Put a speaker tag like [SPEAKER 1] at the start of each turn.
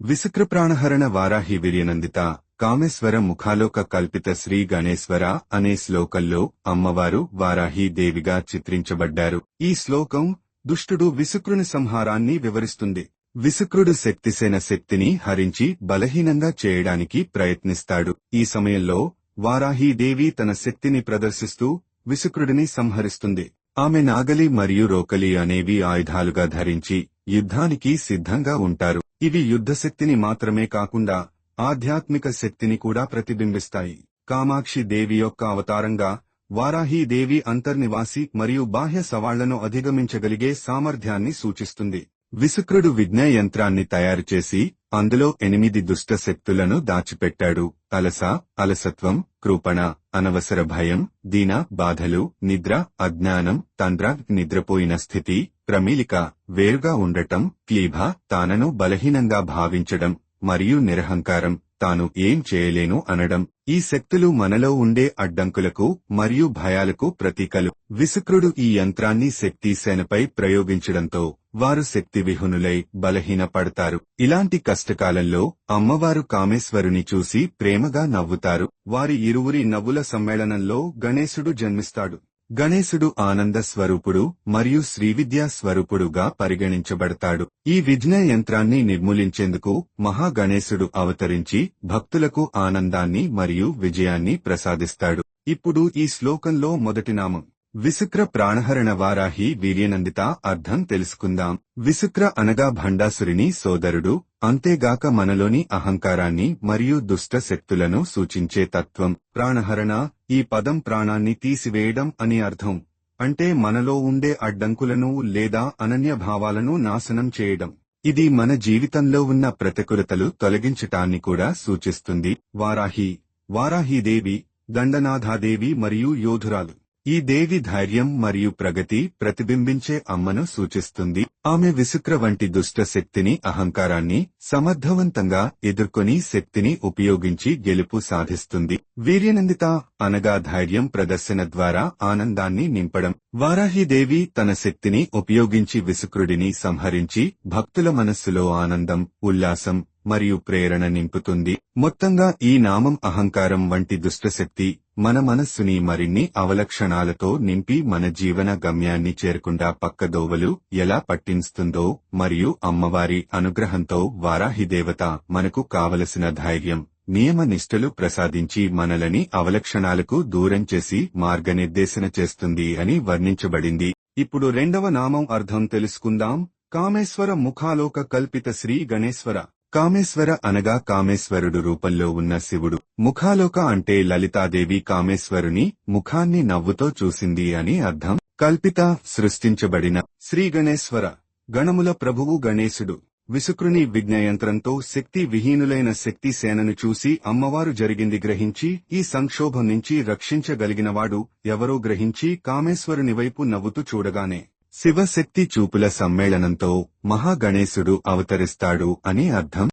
[SPEAKER 1] విసుక్రప్రాణహరణ వారాహి విర్యనందిత కామేశ్వర ముఖాలోక కల్పిత శ్రీ గణేశ్వర అనే శ్లోకంలో అమ్మవారు వారాహి దేవిగా చిత్రించబడ్డారు. ఈ శ్లోకం దుష్టుడు విసుక్రుని సంహారాన్ని వివరిస్తుంది. విసుక్రుడు శక్తిసేన శక్తిని హరించి బలహీనంగా చేయడానికి ప్రయత్నిస్తాడు. ఈ సమయంలో వారాహీదేవి తన శక్తిని ప్రదర్శిస్తూ విసుక్రుడిని సంహరిస్తుంది. ఆమె నాగలి మరియు రోకలి అనేవి ఆయుధాలుగా ధరించి యుద్ధానికి సిద్ధంగా ఉంటారు. ఇవి యుద్ధశక్తిని మాత్రమే కాకుండా ఆధ్యాత్మిక శక్తిని కూడా ప్రతిబింబిస్తాయి. కామాక్షి దేవి యొక్క అవతారంగా వారాహీ దేవి అంతర్నివాసి మరియు బాహ్య సవాళ్ళను అధిగమించగలిగే సామర్థ్యాన్ని సూచిస్తుంది. విసుక్రుడు విజ్ఞ యంత్రాన్ని తయారు చేసి అందులో ఎనిమిది దుష్ట శక్తులను దాచిపెట్టాడు. అలస అలసత్వం కృపణ అనవసర భయం దీన బాధలు నిద్ర అజ్ఞానం తండ్ర నిద్రపోయిన స్థితి ప్రమీలిక వేరుగా ఉండటం క్లీభ తానను బలహీనంగా భావించడం మరియు నిరహంకారం తాను ఏం చేయలేను అనడం. ఈ శక్తులు మనలో ఉండే అడ్డంకులకు మరియు భయాలకు ప్రతీకలు. విసుక్రుడు ఈ యంత్రాన్ని శక్తి సేనపై ప్రయోగించడంతో వారు శక్తివిహునులై బలహీనపడతారు. ఇలాంటి కష్టకాలంలో అమ్మవారు కామేశ్వరుని చూసి ప్రేమగా నవ్వుతారు. వారి ఇరువురి నవ్వుల సమ్మేళనంలో గణేశుడు జన్మిస్తాడు. గణేశుడు ఆనంద స్వరూపుడు మరియు శ్రీవిద్యా స్వరూపుడుగా పరిగణించబడతాడు. ఈ విఘ్న యంత్రాన్ని నిర్మూలించేందుకు మహాగణేశుడు అవతరించి భక్తులకు ఆనందాన్ని మరియు విజయాన్ని ప్రసాదిస్తాడు. ఇప్పుడు ఈ శ్లోకంలో మొదటి నామం. విసుక్ర ప్రాణహరణ వారాహి వీర్యనందిత అర్థం తెలుసుకుందాం. విసుక్ర అనగా భండాసురిని సోదరుడు అంతేగాక మనలోని అహంకారాన్ని మరియు దుష్ట శక్తులను సూచించే తత్వం. ప్రాణహరణ ఈ పదం ప్రాణాన్ని తీసివేయడం అని అర్థం. అంటే మనలో ఉండే అడ్డంకులను లేదా అనన్య భావాలను నాశనం చేయడం. ఇది మన జీవితంలో ఉన్న ప్రతికూలతలు తొలగించటాన్ని కూడా సూచిస్తుంది. వారాహి వారాహీదేవి దండనాథాదేవి మరియు యోధురాలు. ఈ దేవి ధైర్యం మరియు ప్రగతి ప్రతిబింబించే అమ్మను సూచిస్తుంది. ఆమె విసుక్ర వంటి దుష్ట శక్తిని అహంకారాన్ని సమర్థవంతంగా ఎదుర్కొని శక్తిని ఉపయోగించి గెలుపు సాధిస్తుంది. వీర్యనందిత అనగా ధైర్యం ప్రదర్శన ద్వారా ఆనందాన్ని నింపడం. వారాహిదేవి తన శక్తిని ఉపయోగించి విసుక్రుడిని సంహరించి భక్తుల మనస్సులో ఆనందం ఉల్లాసం మరియు ప్రేరణ నింపుతుంది. మొత్తంగా ఈ నామం అహంకారం వంటి దుష్టశక్తి మన మనస్సుని మరిన్ని అవలక్షణాలతో నింపి మన జీవన గమ్యాన్ని చేరకుండా పక్కదోవలు ఎలా పట్టిస్తుందో మరియు అమ్మవారి అనుగ్రహంతో వారాహిదేవత మనకు కావలసిన ధైర్యం నియమ నిష్ఠలు ప్రసాదించి మనలని అవలక్షణాలకు దూరం చేసి మార్గనిర్దేశన చేస్తుంది అని వర్ణించబడింది. ఇప్పుడు రెండవ నామం అర్థం తెలుసుకుందాం. కామేశ్వర ముఖాలోక కల్పిత శ్రీ గణేశ్వర. కామేశ్వర అనగా కామేశ్వరుడు రూపంలో ఉన్న శివుడు. ముఖాలోక అంటే లలితాదేవి కామేశ్వరుని ముఖాన్ని నవ్వుతో చూసింది అని అర్థం. కల్పిత సృష్టించబడిన శ్రీ గణేశ్వర గణముల ప్రభువు గణేశుడు. విసుక్రుని విజ్ఞయంత్రంతో శక్తి విహీనులైన శక్తి సేనను చూసి అమ్మవారు జరిగింది గ్రహించి ఈ సంక్షోభం నుంచి రక్షించగలిగినవాడు ఎవరో గ్రహించి కామేశ్వరునివైపు నవ్వుతూ చూడగానే శివశక్తి చూపుల సమ్మేళనంతో మహాగణేశుడు అవతరిస్తాడు అని అర్థం